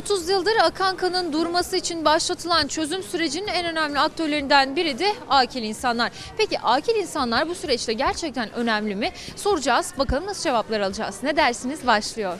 30 yıldır akan kanın durması için başlatılan çözüm sürecinin en önemli aktörlerinden biri de akil insanlar. Peki akil insanlar bu süreçte gerçekten önemli mi? Soracağız. Bakalım nasıl cevaplar alacağız. Ne dersiniz? Başlıyor.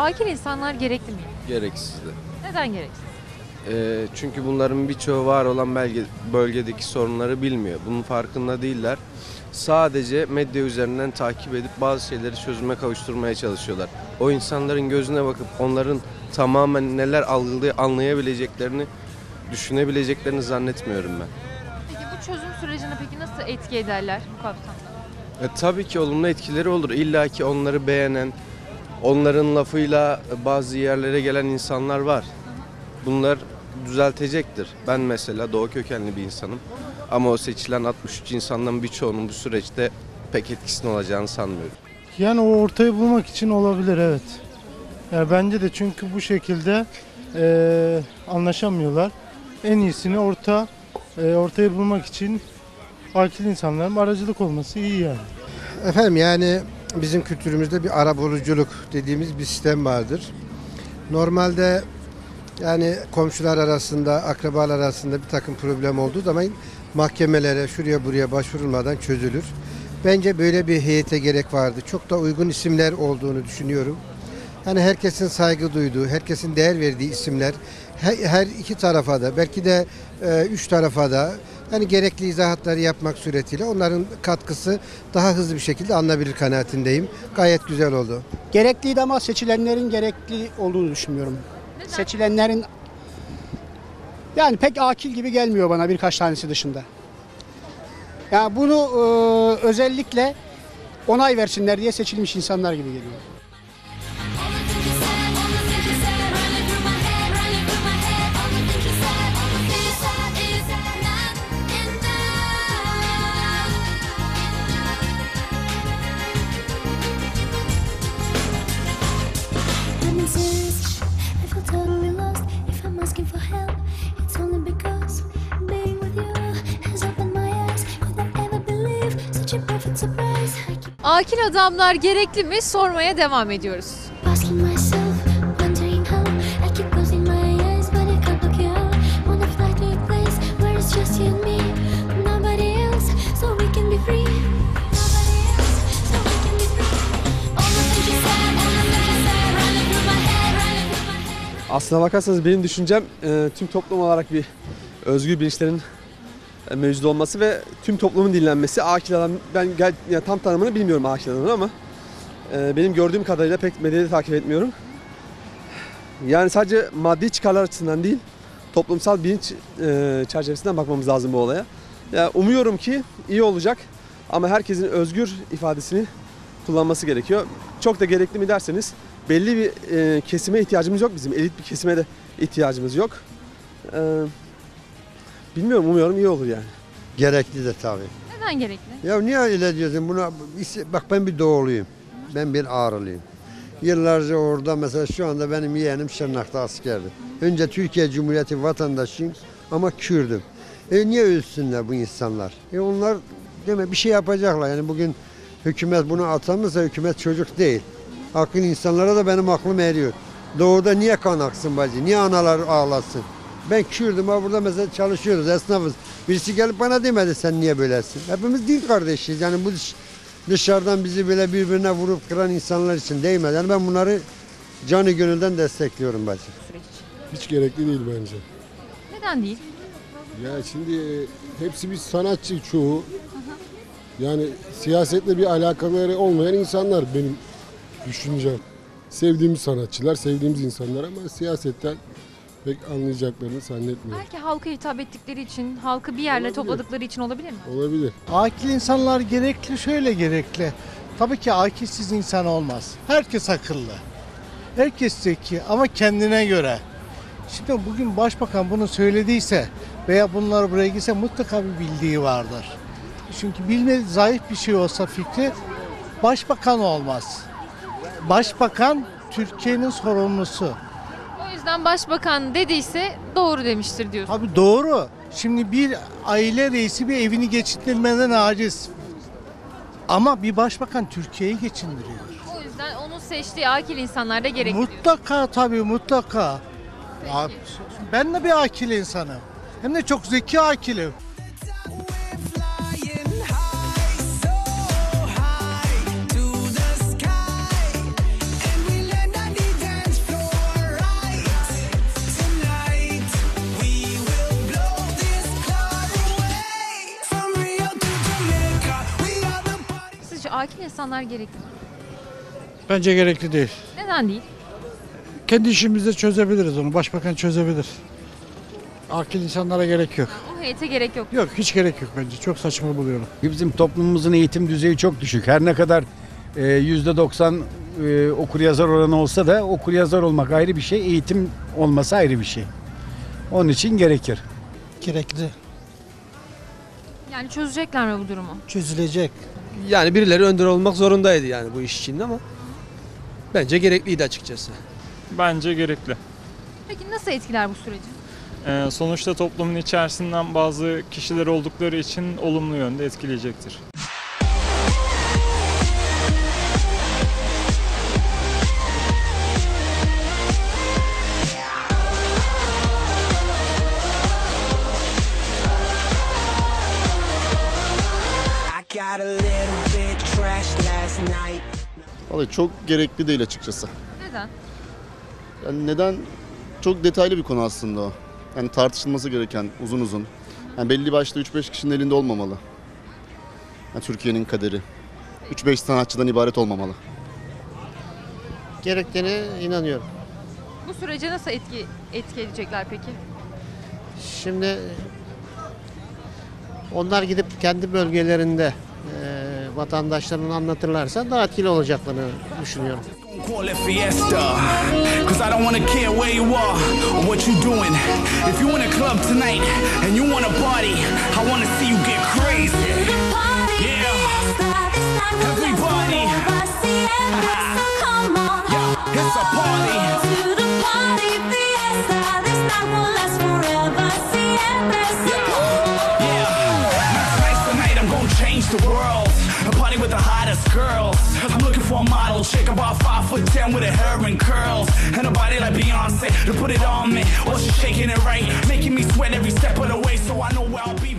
Akil insanlar gerekli mi? Gereksizdi. Neden gereksiz? Ee, çünkü bunların birçoğu var olan belge, bölgedeki sorunları bilmiyor. Bunun farkında değiller. Sadece medya üzerinden takip edip bazı şeyleri çözüme kavuşturmaya çalışıyorlar. O insanların gözüne bakıp onların tamamen neler algılay anlayabileceklerini, düşünebileceklerini zannetmiyorum ben. Peki bu çözüm sürecine peki nasıl etki ederler bu kapsamda? E, tabii ki olumlu etkileri olur. İlla ki onları beğenen, onların lafıyla bazı yerlere gelen insanlar var. Bunlar düzeltecektir. Ben mesela Doğu kökenli bir insanım. Ama o seçilen 63 insandan birçoğunun bu süreçte pek etkisinin olacağını sanmıyorum. Yani o ortayı bulmak için olabilir evet. Yani bence de çünkü bu şekilde eee, anlaşamıyorlar. En iyisini orta eee, ortayı bulmak için akil insanların aracılık olması iyi yani. Efendim yani bizim kültürümüzde bir arabuluculuk dediğimiz bir sistem vardır. Normalde yani komşular arasında, akrabalar arasında bir takım problem olduğu zaman mahkemelere şuraya buraya başvurulmadan çözülür. Bence böyle bir heyete gerek vardı. Çok da uygun isimler olduğunu düşünüyorum. Yani herkesin saygı duyduğu, herkesin değer verdiği isimler her, her iki tarafa da belki de e, üç tarafa da yani gerekli izahatları yapmak suretiyle onların katkısı daha hızlı bir şekilde alınabilir kanaatindeyim. Gayet güzel oldu. Gerekliydi ama seçilenlerin gerekli olduğunu düşünmüyorum. Seçilenlerin yani pek akil gibi gelmiyor bana birkaç tanesi dışında. Yani bunu e, özellikle onay versinler diye seçilmiş insanlar gibi geliyor. Through my head, running through my head. Aslına bakarsanız benim düşüncem e, tüm toplum olarak bir özgür bilinçlerin mevcut olması ve tüm toplumun dinlenmesi. Akil adam, ben gel, ya tam tanımını bilmiyorum akil adamın ama e, benim gördüğüm kadarıyla pek medyada takip etmiyorum. Yani sadece maddi çıkarlar açısından değil, toplumsal bilinç e, çerçevesinden bakmamız lazım bu olaya. Ya umuyorum ki iyi olacak ama herkesin özgür ifadesini kullanması gerekiyor. Çok da gerekli mi derseniz belli bir e, kesime ihtiyacımız yok bizim. Elit bir kesime de ihtiyacımız yok. E, bilmiyorum umuyorum iyi olur yani. Gerekli de tabii. Neden gerekli? Ya niye öyle diyorsun? Buna bak ben bir doğuluyum. Ben bir ağrılıyım. Yıllarca orada mesela şu anda benim yeğenim Şırnak'ta askerdi. Önce Türkiye Cumhuriyeti vatandaşıyım ama Kürdüm. E niye ölsünler bu insanlar? E onlar deme bir şey yapacaklar. Yani bugün hükümet bunu atamazsa hükümet çocuk değil. Akıl insanlara da benim aklım eriyor. Doğuda niye kan aksın bacı? Niye analar ağlasın? Ben Kürdüm ama burada mesela çalışıyoruz esnafız. Birisi gelip bana demedi sen niye böylesin? Hepimiz din kardeşiyiz. Yani bu dış- dışarıdan bizi böyle birbirine vurup kıran insanlar için değmez. Yani ben bunları canı gönülden destekliyorum bacı. Süreç için. Hiç gerekli değil bence. Neden değil? Ya şimdi e, hepsi bir sanatçı çoğu. Yani siyasetle bir alakaları olmayan insanlar benim düşüncem. Sevdiğimiz sanatçılar, sevdiğimiz insanlar ama siyasetten pek anlayacaklarını zannetmiyorum. Belki halka hitap ettikleri için, halkı bir yerle Olabilir. topladıkları için olabilir mi? Olabilir. Akil insanlar gerekli şöyle gerekli. Tabii ki akilsiz insan olmaz. Herkes akıllı. Herkes zeki ama kendine göre. Şimdi bugün başbakan bunu söylediyse veya bunlar buraya gitse mutlaka bir bildiği vardır. Çünkü bilme zayıf bir şey olsa fikri başbakan olmaz. Başbakan Türkiye'nin sorumlusu. O yüzden başbakan dediyse doğru demiştir diyorsun. Tabii doğru. Şimdi bir aile reisi bir evini geçindirmeden aciz. Ama bir başbakan Türkiye'yi geçindiriyor. O yüzden onun seçtiği akil insanlar da gerekli. diyorsun. Mutlaka tabii mutlaka. Ya, ben de bir akil insanım. Hem de çok zeki akilim. Akil insanlar gerekli mi? Bence gerekli değil. Neden değil? Kendi işimizde çözebiliriz onu. Başbakan çözebilir. Akil insanlara gerek yok. O heyete gerek yok. Yok hiç gerek yok bence. Çok saçma buluyorum. Bizim toplumumuzun eğitim düzeyi çok düşük. Her ne kadar e, yüzde 90 e, okur yazar oranı olsa da okur yazar olmak ayrı bir şey, eğitim olması ayrı bir şey. Onun için gerekir. Gerekli. Yani çözecekler mi bu durumu? Çözülecek. Yani birileri önder olmak zorundaydı yani bu iş için ama bence gerekliydi açıkçası. Bence gerekli. Peki nasıl etkiler bu süreci? Ee, sonuçta toplumun içerisinden bazı kişiler oldukları için olumlu yönde etkileyecektir. Vallahi çok gerekli değil açıkçası. Neden? Yani neden? Çok detaylı bir konu aslında o. Yani tartışılması gereken uzun uzun. Yani belli başlı 3-5 kişinin elinde olmamalı. Yani Türkiye'nin kaderi. 3-5 sanatçıdan ibaret olmamalı. Gerektiğine inanıyorum. Bu sürece nasıl etki etki edecekler peki? Şimdi onlar gidip kendi bölgelerinde vatandaşlarına anlatırlarsa daha etkili olacaklarını düşünüyorum. Call. Girls. I'm looking for a model chick about five foot ten with her hair and curls. And a body like Beyonce to put it on me. Well, she's shaking it right, making me sweat every step of the way. So I know where I'll be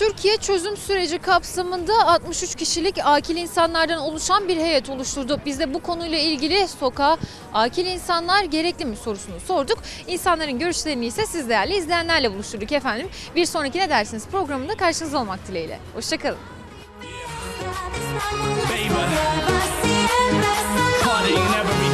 Türkiye çözüm süreci kapsamında 63 kişilik akil insanlardan oluşan bir heyet oluşturdu. Biz de bu konuyla ilgili sokağa akil insanlar gerekli mi sorusunu sorduk. İnsanların görüşlerini ise siz değerli izleyenlerle buluşturduk efendim. Bir sonraki ne dersiniz programında karşınızda olmak dileğiyle. Hoşçakalın. Baby, party never